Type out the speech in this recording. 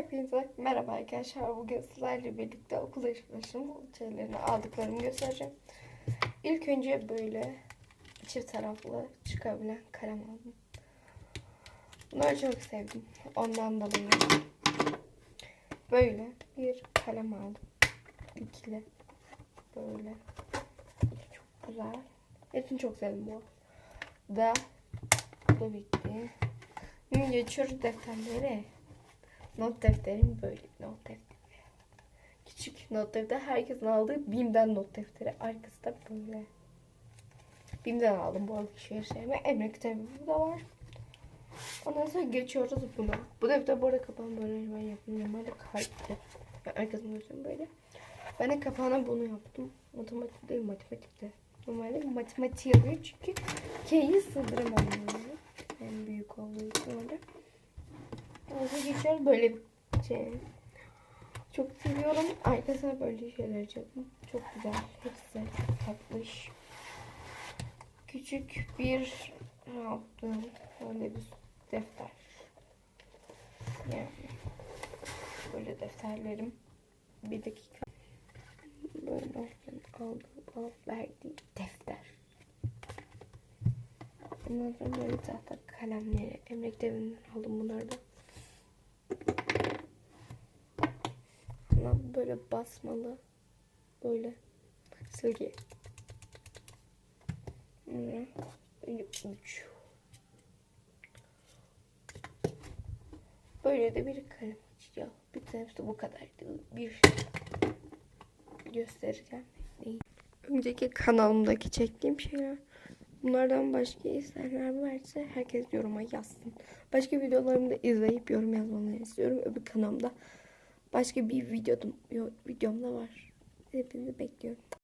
Hepinize merhaba arkadaşlar. Bugün sizlerle birlikte okul alışverişim şeylerini aldıklarımı göstereceğim. İlk önce böyle çift taraflı çıkabilen kalem aldım. Bunları çok sevdim. Ondan dolayı böyle bir kalem aldım. İkili. Böyle. Çok güzel. Hepsini çok sevdim bu. Da bu bitti. Geçiyoruz defterlere. Not defterim böyle bir not defteri. Küçük not defteri. Herkesin aldığı BİM'den not defteri. Arkası da böyle. BİM'den aldım bu alışverişlerimi. Emre kitabı da var. Ondan sonra geçiyoruz buna. Bu defter bu arada kapağını böyle ben yaptım. Normalde kalpti. Yani arkasını göstereyim böyle. Ben de kapağına bunu yaptım. Matematik değil matematikte. Normalde matematik yazıyor çünkü K'yi sığdıramam yani. En büyük olduğu için Orada geçiyor böyle şey. Çok seviyorum. Arkasına böyle şeyler yaptım. Çok güzel. Hepsi tatlış. Küçük bir ne yaptım? Böyle bir defter. Yani böyle defterlerim. Bir dakika. Böyle aldım. Alıp verdiği defter. Ondan sonra böyle tahta kalemleri. Emlak devinden aldım bunları Ama böyle basmalı. Böyle. Silgi. Böyle. De bir kalem açacağım. Bir tanesi bu kadar. Bir göstereceğim. Önceki kanalımdaki çektiğim şeyler. Bunlardan başka isteyenler varsa herkes yoruma yazsın. Başka videolarımı da izleyip yorum yazmalarını istiyorum. Öbür kanalımda başka bir videom, videomda var. Hepinizi bekliyorum.